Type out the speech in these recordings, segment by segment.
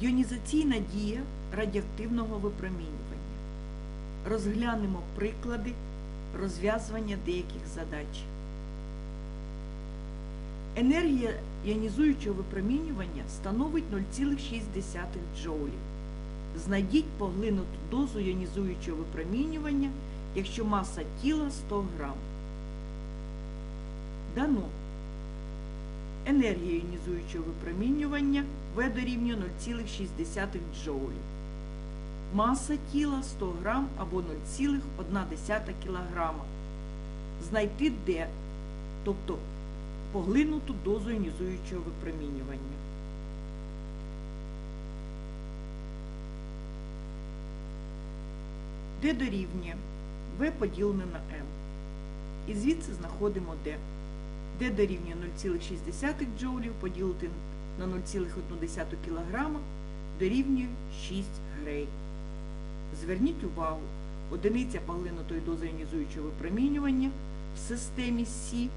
Йонізаційна дія радіоактивного випромінювання. Розглянемо приклади розв'язування деяких задач. Енергія іонізуючого випромінювання становить 0,6 джоулів. Знайдіть поглинуту дозу іонізуючого випромінювання, якщо маса тіла 100 грам. Дано. Енергія іонізуючого випромінювання В дорівнює 0,6 джоулів. Маса тіла 100 грам або 0,1 кг. Знайти Д, тобто поглинуту дозу іонізуючого випромінювання. Д дорівнює В поділене на М. І звідси знаходимо Д. Д дорівнює 0,6 джоулів поділити на 0,1 кг дорівнює 6 грей. Зверніть увагу, одиниця поглинутої дози іонізуючого випромінювання в системі Сі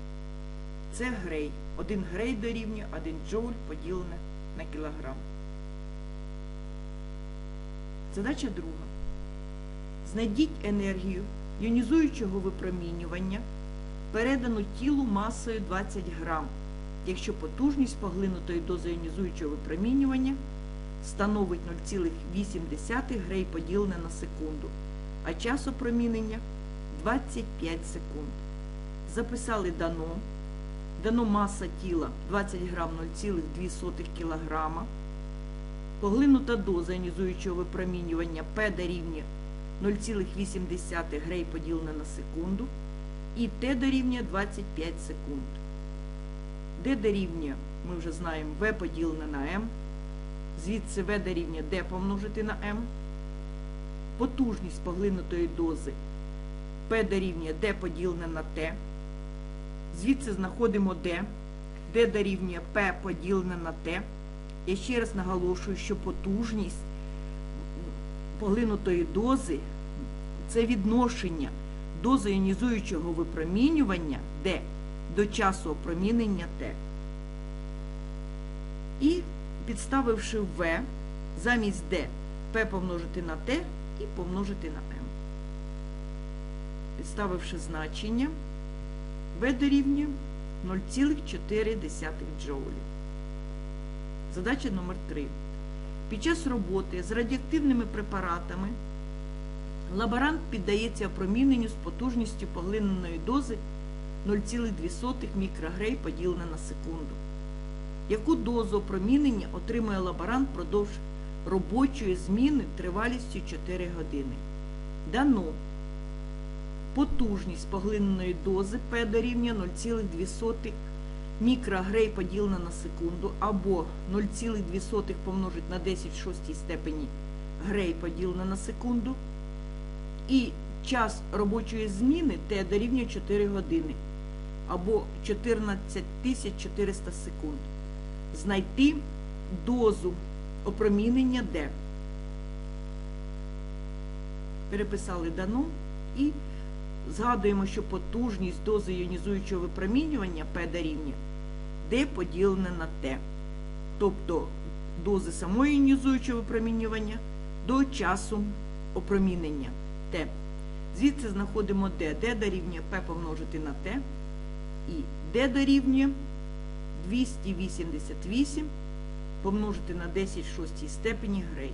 це грей. 1 грей дорівнює 1 джоуль поділене на кілограм. Задача друга. Знайдіть енергію іонізуючого випромінювання, передану тілу масою 20 грам, якщо потужність поглинутої дози іонізуючого випромінювання становить 0,8 грей поділене на секунду, а час опромінення 25 секунд. Записали дано. Дано маса тіла 20 грам 0,2 кг. Поглинута доза іонізуючого випромінювання П дорівнює 0,8 грей поділене на секунду і Т дорівнює 25 секунд. Д дорівнює, ми вже знаємо, В поділене на М. Звідси В дорівнює Д помножити на М. Потужність поглинутої дози П дорівнює Д поділене на Т. Звідси знаходимо Д. Д дорівнює П поділене на Т. Я ще раз наголошую, що потужність поглинутої дози це відношення дози іонізуючого випромінювання Д до часу опромінення Т. І підставивши В замість Д П помножити на Т і помножити на М. Підставивши значення, В дорівнює 0,4 джоулів. Задача номер 3. Під час роботи з радіоактивними препаратами лаборант піддається опроміненню з потужністю поглиненої дози 0,2 мікрогрей поділене на секунду. Яку дозу опромінення отримує лаборант впродовж робочої зміни тривалістю 4 години? Дано потужність поглиненої дози П дорівнює 0,2 мікрогрей поділена на секунду або 0,2 помножить на 10 в шостій степені грей поділена на секунду. І час робочої зміни Т дорівнює 4 години або 14 400 секунд. Знайти дозу опромінення Д. Переписали дано і згадуємо, що потужність дози іонізуючого випромінювання П дорівнює Д поділене на Т. Тобто дози самої іонізуючого випромінювання до часу опромінення Т. Звідси знаходимо Д. Д дорівнює П помножити на Т. І Д дорівнює 288 помножити на 10 в шостій степені грей.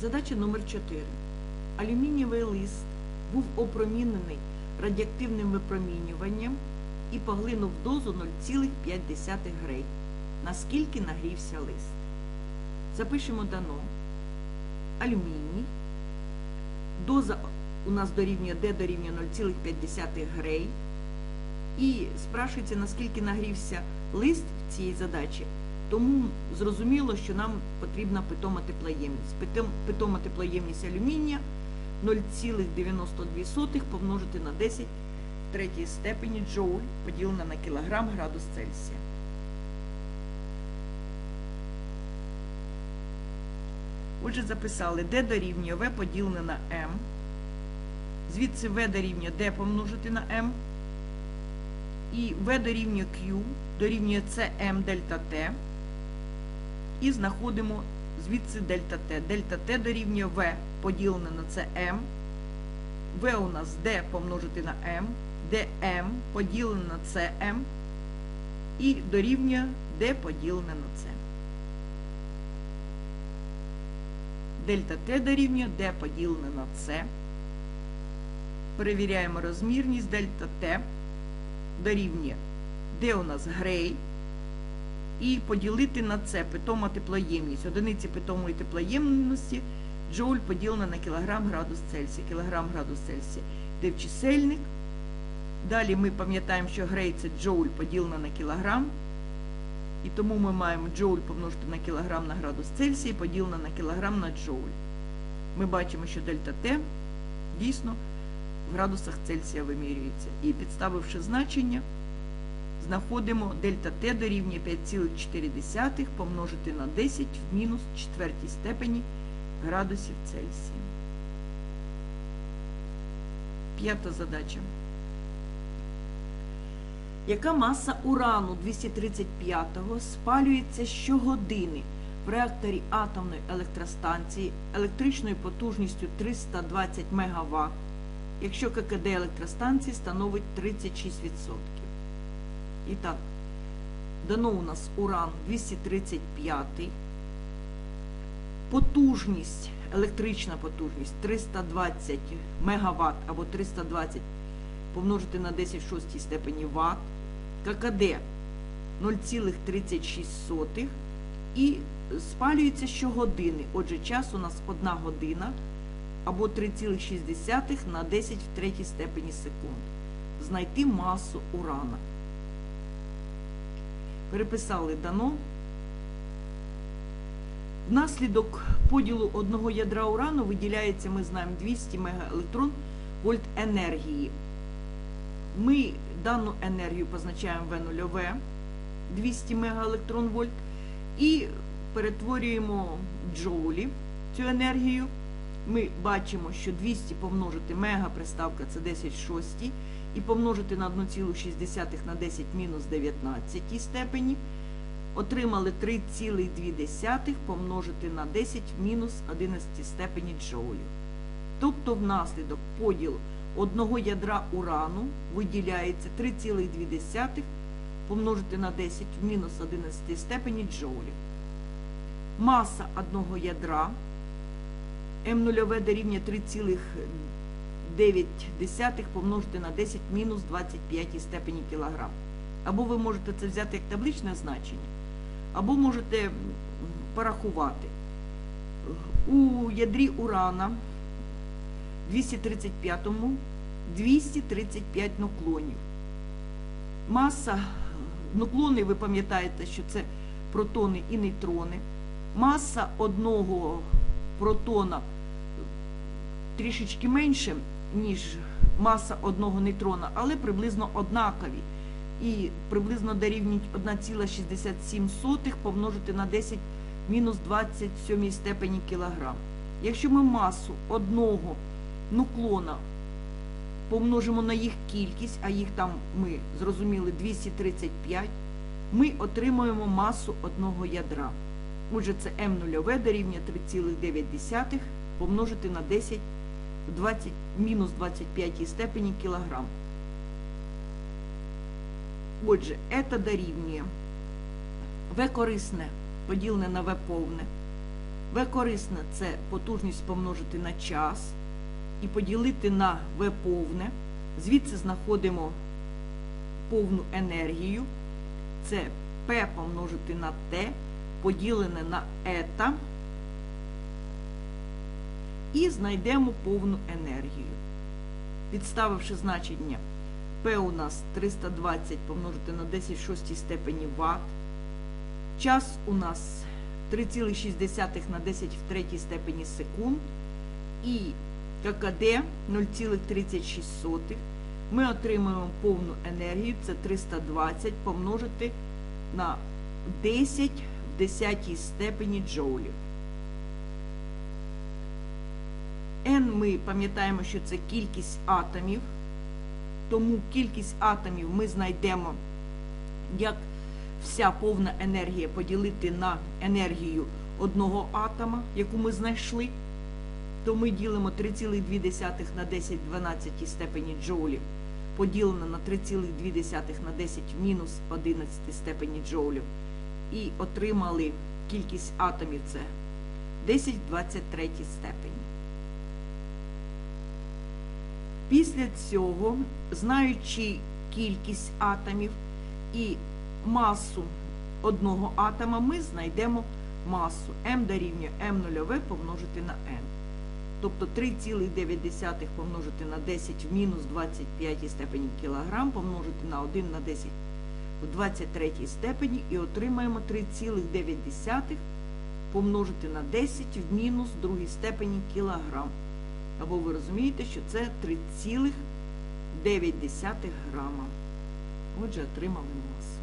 Задача номер 4. Алюмінієвий лист був опромінений радіоактивним випромінюванням і поглинув дозу 0,5 грей. Наскільки нагрівся лист? Запишемо дано. Алюміній. Доза у нас дорівнює Д дорівнює 0,5 грей. І спрашується, наскільки нагрівся лист в цій задачі. Тому зрозуміло, що нам потрібна питома теплоємність. Питома теплоємність алюмінія 0,92 помножити на 10 в третій степені джоуль поділена на кілограм градус Цельсія. Отже, записали D дорівнює V поділене на M. Звідси V дорівнює D помножити на M. І V дорівнює Q, дорівнює CM дельта T. І знаходимо звідси дельта T. Дельта T дорівнює V поділене на CM. V у нас D помножити на M, dm поділене на CM і дорівнює D поділене на C. Дельта Т дорівнює D поділене на C. Перевіряємо розмірність дельта Т дорівнює D у нас грей. І поділити на С питома теплоємність. Одиниці питомої теплоємності джоуль поділено на кілограм градус Цельсія. Кілограм градус Цельсія йде в чисельник. Далі ми пам'ятаємо, що грей це джоуль поділено на кілограм. І тому ми маємо джоуль помножити на кілограм на градус Цельсія поділено на кілограм на джоуль. Ми бачимо, що дельта Т дійсно в градусах Цельсія вимірюється. І підставивши значення, знаходимо дельта Т дорівнює 5,4 помножити на 10 в мінус четвертій степені градусів Цельсія. П'ята задача. Яка маса урану 235-го спалюється щогодини в реакторі атомної електростанції електричною потужністю 320 МВт, якщо ККД електростанції становить 36%? І так, дано у нас уран 235, потужність, електрична потужність 320 МВт або 320 помножити на 10 в шостій степені Вт, ККД 0,36 і спалюється щогодини. Отже, час у нас 1 година або 3,6 на 10 в третій степені секунд. Знайти масу урана. Переписали дано. Внаслідок поділу одного ядра урану виділяється, ми знаємо, 200 мегаелектрон вольт енергії. Ми дану енергію позначаємо В0 200 мегаелектрон вольт і перетворюємо в джоулі цю енергію. Ми бачимо, що 200 помножити мега приставка це 10 в 6 і помножити на 1,6 на 10 мінус 19 степені. Отримали 3,2 помножити на 10 в мінус 11 степені джоулів. Тобто внаслідок поділу одного ядра урану виділяється 3,2 помножити на 10 в мінус 11 степені джоулів. Маса одного ядра М0 дорівнює 3,9 помножити на 10 в мінус 25 степені кілограм. Або ви можете це взяти як табличне значення, або можете порахувати. У ядрі урана 235-му 235 нуклонів. Маса нуклони, ви пам'ятаєте, що це протони і нейтрони. Маса одного протона трішечки менше, ніж маса одного нейтрона, але приблизно однакові. І приблизно дорівнюють 1,67 помножити на 10 мінус 27 степені кілограм. Якщо ми масу одного нуклона помножимо на їх кількість, а їх там ми зрозуміли 235, ми отримуємо масу одного ядра. Отже, це М0 дорівнює 3,9 помножити на 10 в 20, мінус 25 степені кілограм. Отже, це дорівнює В корисне поділене на В повне. В корисне це потужність помножити на час і поділити на В повне. Звідси знаходимо повну енергію. Це П помножити на Т, поділене на ета. І знайдемо повну енергію. Підставивши значення П у нас 320 помножити на 10 в 6 степені Вт. Час у нас 3,6 на 10 в 3 степені секунд. І ККД 0,36. Ми отримуємо повну енергію, це 320 помножити на 10 в 10 степені джоулів. N ми пам'ятаємо, що це кількість атомів Тому кількість атомів ми знайдемо як вся повна енергія поділити на енергію одного атома, яку ми знайшли, то ми ділимо 3,2 на 10 в 12 степені джоулів, поділено на 3,2 на 10 в мінус 11 степені джоулів. І отримали кількість атомів це 10 в 23 степені. Після цього, знаючи кількість атомів і масу одного атома, ми знайдемо масу m дорівнює m0 помножити на n. Тобто 3,9 помножити на 10 в мінус 25 степені кілограм, помножити на 1 на 10 в 23 степені і отримаємо 3,9 помножити на 10 в мінус 2 степені кілограм. Або ви розумієте, що це 3,9 грама. Отже, отримали масу.